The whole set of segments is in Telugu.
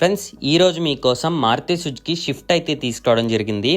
friends ఈరోజు మీకోసం మారుతి సుజుకి షిఫ్ట్ అయితే తీసుకోవడం జరిగింది.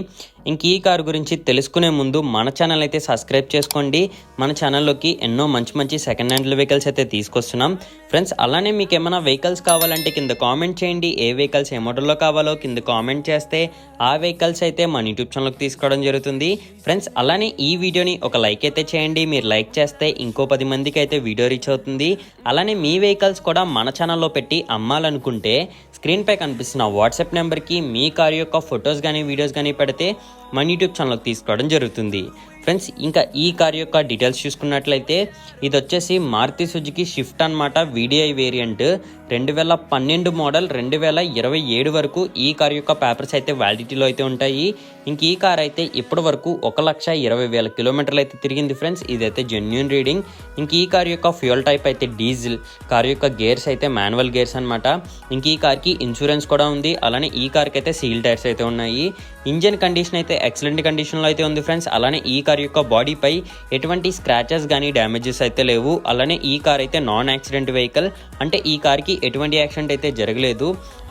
ఇంక ఈ కారు గురించి తెలుసుకునే ముందు మన ఛానల్ అయితే సబ్స్క్రైబ్ చేసుకోండి. మన ఛానల్లోకి ఎన్నో మంచి మంచి సెకండ్ హ్యాండ్ వెహికల్స్ అయితే తీసుకొస్తున్నాం. ఫ్రెండ్స్ అలానే మీకు ఏమైనా వెహికల్స్ కావాలంటే కింద కామెంట్ చేయండి. ఏ వెహికల్స్ ఏ మోడల్లో కావాలో కింద కామెంట్ చేస్తే ఆ వెహికల్స్ అయితే మన యూట్యూబ్ ఛానల్కి తీసుకోవడం జరుగుతుంది. ఫ్రెండ్స్ అలానే ఈ వీడియోని ఒక లైక్ అయితే చేయండి. మీరు లైక్ చేస్తే ఇంకో పది మందికి అయితే వీడియో రీచ్ అవుతుంది. అలానే మీ వెహికల్స్ కూడా మన ఛానల్లో పెట్టి అమ్మాలనుకుంటే స్క్రీన్ స్క్రీన్పై కనిపిస్తున్న వాట్సాప్ నెంబర్కి మీ కార్ యొక్క ఫొటోస్ కానీ వీడియోస్ కానీ పెడితే మన యూట్యూబ్ ఛానల్కి తీసుకోవడం జరుగుతుంది. ఫ్రెండ్స్ ఇంకా ఈ కార్ యొక్క డీటెయిల్స్ చూసుకున్నట్లయితే ఇది వచ్చేసి మారుతి సుజుకి షిఫ్ట్ అనమాట వీడిఐ వేరియంట్ రెండు వేల పన్నెండు మోడల్ రెండు వేల ఇరవై ఏడు వరకు ఈ కార్ యొక్క పేపర్స్ అయితే వ్యాలిడిటీలో అయితే ఉంటాయి. ఇంక ఈ కార్ అయితే ఇప్పటి వరకు ఒక లక్ష ఇరవై వేల కిలోమీటర్లు అయితే తిరిగింది ఫ్రెండ్స్ ఇదైతే జెన్యున్ రీడింగ్ ఇంక ఈ కార్ యొక్క ఫ్యూయల్ టైప్ అయితే డీజిల్ కార్ యొక్క గేర్స్ అయితే మాన్యువల్ గేర్స్ అనమాట ఇంక ఈ కార్కి ఇన్సూరెన్స్ కూడా ఉంది అలానే ఈ కార్కి అయితే సీల్ టైర్స్ అయితే ఉన్నాయి. ఇంజన్ కండిషన్ అయితే ఎక్సలెంట్ కండిషన్లో అయితే ఉంది ఫ్రెండ్స్ అలానే ఈ కార్ కార్ యొక్క బాడీపై ఎటువంటి స్క్రాచెస్ కానీ డ్యామేజెస్ అయితే లేవు. అలానే ఈ కార్ అయితే నాన్ యాక్సిడెంట్ వెహికల్ అంటే ఈ కార్కి ఎటువంటి యాక్సిడెంట్ అయితే జరగలేదు.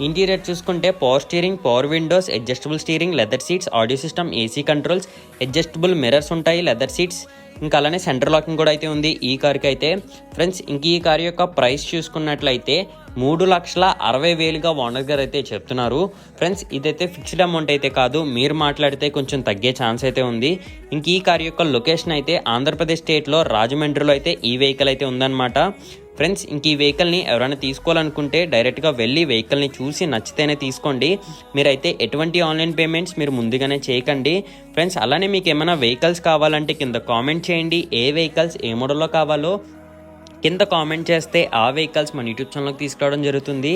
ఇంటీరియర్ చూసుకుంటే power steering power windows adjustable steering leather seats audio system AC controls adjustable mirrors ఉంటాయి లెదర్ సీట్స్ ఇంకా అలానే సెంటర్ లాకింగ్ కూడా అయితే ఉంది ఈ కార్కి అయితే. ఫ్రెండ్స్ ఇంక ఈ కార్ యొక్క ప్రైస్ చూసుకున్నట్లయితే మూడు లక్షల అరవై వేలుగా ఓనర్ గారు అయితే చెప్తున్నారు. ఫ్రెండ్స్ ఇదైతే ఫిక్స్డ్ అమౌంట్ అయితే కాదు. మీరు మాట్లాడితే కొంచెం తగ్గే ఛాన్స్ అయితే ఉంది. ఇంక ఈ కార్ యొక్క లొకేషన్ అయితే ఆంధ్రప్రదేశ్ స్టేట్లో రాజమండ్రిలో అయితే ఈ వెహికల్ అయితే ఉందన్నమాట. ఫ్రెండ్స్ ఇంక ఈ వెహికల్ని ఎవరైనా తీసుకోవాలనుకుంటే డైరెక్ట్గా వెళ్ళి వెహికల్ని చూసి నచ్చితేనే తీసుకోండి. మీరైతే ఎటువంటి ఆన్లైన్ పేమెంట్స్ మీరు ముందుగానే చేయకండి. ఫ్రెండ్స్ అలానే మీకు ఏమైనా వెహికల్స్ కావాలంటే కింద కామెంట్ చేయండి. ఏ వెహికల్స్ ఏ మోడల్లో కావాలో కింద కామెంట్ చేస్తే ఆ వెహికల్స్ మన యూట్యూబ్ ఛానల్కి తీసుకురావడం జరుగుతుంది.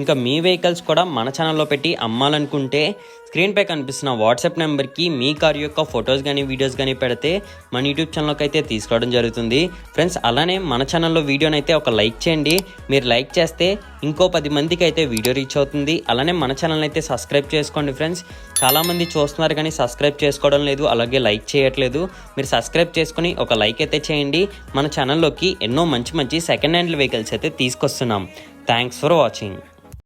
ఇంకా మీ వెహికల్స్ కూడా మన ఛానల్లో పెట్టి అమ్మాలనుకుంటే స్క్రీన్పై కనిపిస్తున్న వాట్సాప్ నెంబర్కి మీ కార్ యొక్క ఫొటోస్ కానీ వీడియోస్ కానీ పెడితే మన యూట్యూబ్ ఛానల్కి అయితే తీసుకురావడం జరుగుతుంది. ఫ్రెండ్స్ అలానే మన ఛానల్లో వీడియోని అయితే ఒక లైక్ చేయండి. మీరు లైక్ చేస్తే ఇంకో పది మందికి అయితే వీడియో రీచ్ అవుతుంది. అలానే మన ఛానల్ అయితే సబ్స్క్రైబ్ చేసుకోండి ఫ్రెండ్స్. చాలామంది చూస్తున్నారు కానీ సబ్స్క్రైబ్ చేసుకోవడం లేదు అలాగే లైక్ చేయట్లేదు. మీరు సబ్స్క్రైబ్ చేసుకుని ఒక లైక్ అయితే చేయండి. మన ఛానల్లోకి ఎన్నో మంచి మంచి సెకండ్ హ్యాండ్ వెహికల్స్ అయితే తీసుకొస్తున్నాం. Thanks for watching